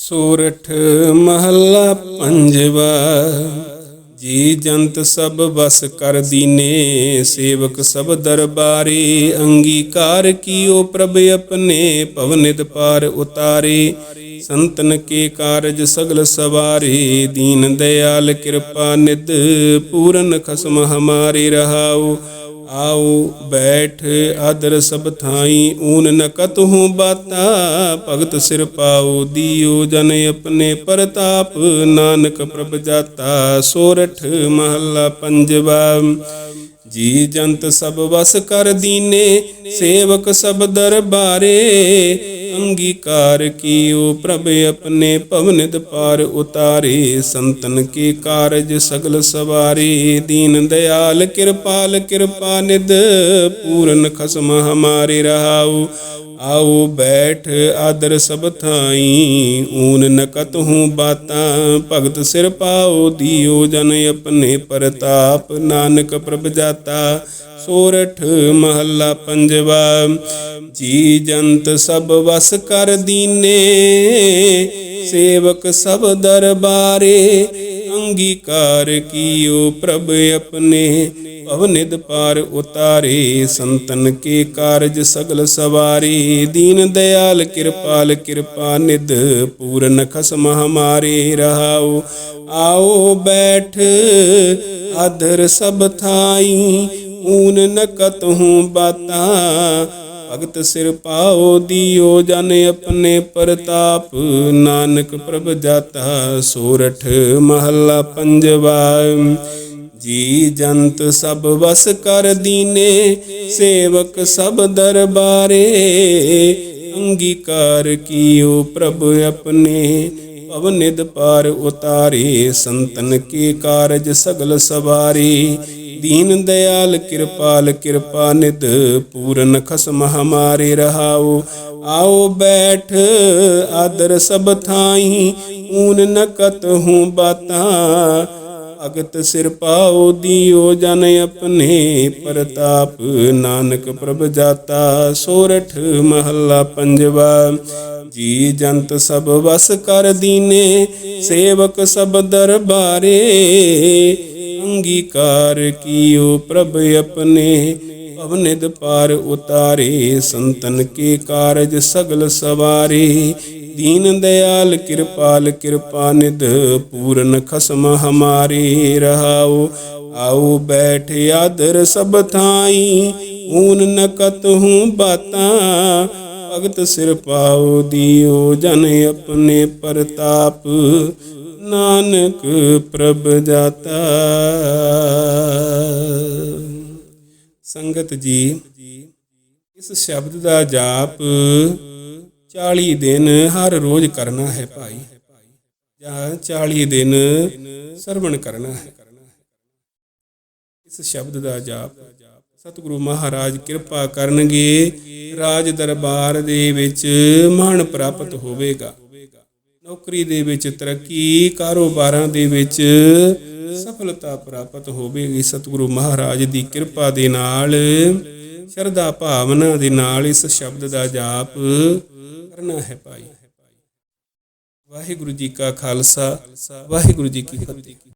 ਸੋਰਠ ਮਹੱਲਾ ਪੰਜਵਾ, ਜੀ ਜੰਤ ਸਭ ਵਸ ਕਰ ਦੀਨੇ, ਸੇਵਕ ਸਭ ਦਰਬਾਰੇ, ਅੰਗੀਕਾਰ ਕੀਓ ਪ੍ਰਭ ਆਪਣੇ ਭਵਨਿਤ ਪਾਰ ਉਤਾਰੇ। ਸੰਤਨ ਕੇ ਕਾਰਜ ਸਗਲ ਸਵਾਰੇ, ਦੀਨ ਦਇਆਲ ਕਿਰਪਾ ਨਿਦ ਪੂਰਨ ਖਸਮ ਹਮਾਰੇ ਰਹਾਓ। ਆਓ ਬੈਠ ਆਦਰ ਸਭ ਥਾਈ, ਊਨ ਨ ਕਤਹੂ ਬਾਤਾ। ਭਗਤ ਸਿਰ ਪਾਉ ਦੀਓ ਜਨ ਆਪਣੇ ਪ੍ਰਤਾਪ। ਨਾਨਕ ਪ੍ਰਭ ਜਾਤਾ, ਸੋਰਠ ਮਹੱਲਾ ਪੰਜਵਾ। ਜੀ ਜੰਤ ਸਭ ਵਸ ਕਰ ਦੀਨੇ, ਸੇਵਕ ਸਭ ਦਰਬਾਰੇ। ਅੰਗੀਕਾਰ ਕੀਓ, ਪ੍ਰਭ ਆਪਣੇ ਭਵਨਿਤ ਪਾਰ ਉਤਾਰੇ, ਸੰਤਨ ਕੇ ਕਾਰਜ ਸਗਲ ਸਵਾਰੇ। ਦੀਨ ਦਇਆਲ ਕਿਰਪਾਲ ਕਿਰਪਾ ਨਿਦ ਪੂਰਨ ਖਸਮ ਹਮਾਰੇ ਰਹਾਉ। ਆਓ ਬੈਠ ਆਦਰ ਸਭ ਥਾਈ, ਊਨ ਨਕਤ ਹੂੰ ਬਾਤਾਂ, ਭਗਤ ਸਿਰ ਪਾਓ ਦੀਓ ਜਨ ਆਪਣੇ ਪ੍ਰਤਾਪ, ਨਾਨਕ ਪ੍ਰਭ ਜਾਤਾ, ਸੋਰਠ ਮਹੱਲਾ ਪੰਜਵਾ, ਜੀ ਜੰਤ ਸਭ ਵਸ ਕਰ ਦੀਨੇ, ਸੇਵਕ ਸਭ ਦਰਬਾਰੇ, ਅੰਗੀਕਾਰ ਕੀਓ ਪ੍ਰਭ ਆਪਣੇ ਭਵਨਿਦ ਪਾਰ ਉਤਾਰੇ, ਸੰਤਨ ਕੇ ਕਾਰਜ ਸਗਲ ਸਵਾਰੇ। ਦੀਨ ਦਇਆਲ ਕਿਰਪਾਲ ਕਿਰਪਾ ਨਿਧ, ਪੂਰਨ ਖਸਮ ਹਮਾਰੇ ਰਹਾਓ। ਆਓ ਬੈਠ, ਆਦਰ ਸਭ ਥਾਈ, ਊਨ ਨਕਤ ਹੂੰ ਬਾਤਾਂ। ਭਗਤ ਸਿਰ ਪਾਓ ਦੀਓ, ਜਨ ਆਪਣੇ ਪ੍ਰਤਾਪ। ਨਾਨਕ ਪ੍ਰਭ ਜਾਤਾ, ਸੋਰਠ ਮਹੱਲਾ ਪੰਜਵਾ। ਜੀ ਜੰਤ ਸਭ ਵਸ ਕਰ ਦੀਨੇ, ਸੇਵਕ ਸਭ ਦਰਬਾਰੇ। ਅੰਗੀਕਾਰ ਕੀਓ ਪ੍ਰਭ ਆਪਣੇ ਭਵਨਿਦ ਪਾਰ ਉਤਾਰੇ, ਸੰਤਨ ਕੇ ਕਾਰਜ ਸਗਲ ਸਵਾਰੀ। ਦੀਨ ਦਇਆਲ ਕਿਰਪਾਲ ਕਿਰਪਾ ਨਿਧ, ਪੂਰਨ ਖਸਮ ਹਮਾਰੇ ਰਹਾਓ। ਆਓ ਬੈਠ, ਆਦਰ ਸਭ ਥਾਈ, ਊਨ ਨਕਤ ਹੂੰ ਬਾਤਾਂ। ਅਗਤ ਸਿਰ ਪਾਉ ਦੀਓ ਜਨ ਆਪਣੇ ਪ੍ਰਤਾਪ। ਨਾਨਕ ਪ੍ਰਭ ਜਾਤਾ ਸੋਰਠ ਮਹੱਲਾ ਪੰਜਵਾ। ਜੀ ਜੰਤ ਸਭ ਵਸ ਕਰ ਦੀਨੇ, ਸੇਵਕ ਸਭ ਦਰਬਾਰੇ। ਅੰਗੀਕਾਰ ਕੀਓ ਪ੍ਰਭ ਆਪਣੇ ਭਵਨਿਦ ਪਾਰ ਉਤਾਰੇ। ਸੰਤਨ ਕੇ ਕਾਰਜ ਸਗਲ ਸਵਾਰੇ। ਦੀਨ ਦਇਆਲ ਕਿਰਪਾਲ ਕਿਰਪਾ ਨਿਧ, ਪੂਰਨ ਖਸਮ ਹਮਾਰੇ ਰਹਾਉ ਆਓ ਬੈਠ ਆਦਰ ਸਭ ਥਾਈ, ਊਨ ਨਕਤ ਹੂੰ ਬਾਤਾਂ। ਭਗਤ ਸਿਰ ਪਾਉ ਦੀਓ ਜਨ ਆਪਣੇ ਪ੍ਰਤਾਪ। ਨਾਨਕ ਪ੍ਰਭ ਜਾਤਾ। ਸੰਗਤ ਜੀ, ਇਸ ਸ਼ਬਦ ਦਾ ਜਾਪ 40 ਦਿਨ ਹਰ ਰੋਜ਼ ਕਰਨਾ ਹੈ ਭਾਈ। ਜਾਂ 40 ਦਿਨ ਸਰਵਣ ਕਰਨਾ ਹੈ। ਇਸ ਸ਼ਬਦ ਦਾ ਜਾਪ ਸਤਿਗੁਰੂ ਮਹਾਰਾਜ ਕਿਰਪਾ ਕਰਨਗੇ। ਰਾਜ ਦਰਬਾਰ ਦੇ ਵਿੱਚ ਮਾਣ ਪ੍ਰਾਪਤ ਹੋਵੇਗਾ। ਨੌਕਰੀ ਦੇ ਵਿੱਚ ਤਰੱਕੀ, ਕਾਰੋਬਾਰਾਂ ਦੇ ਵਿੱਚ ਸਫਲਤਾ ਪ੍ਰਾਪਤ ਹੋਵੇਗੀ। ਸਤਿਗੁਰੂ ਮਹਾਰਾਜ ਦੀ ਕਿਰਪਾ ਦੇ ਨਾਲ, ਸ਼ਰਧਾ ਭਾਵਨਾ ਦੇ ਨਾਲ ਇਸ ਸ਼ਬਦ ਦਾ ਜਾਪ ਕਰਨਾ ਹੈ ਭਾਈ। ਵਾਹਿਗੁਰੂ ਜੀ ਕਾ ਖਾਲਸਾ ਵਾਹਿਗੁਰੂ ਜੀ ਕੀ ਫਤਿਹ।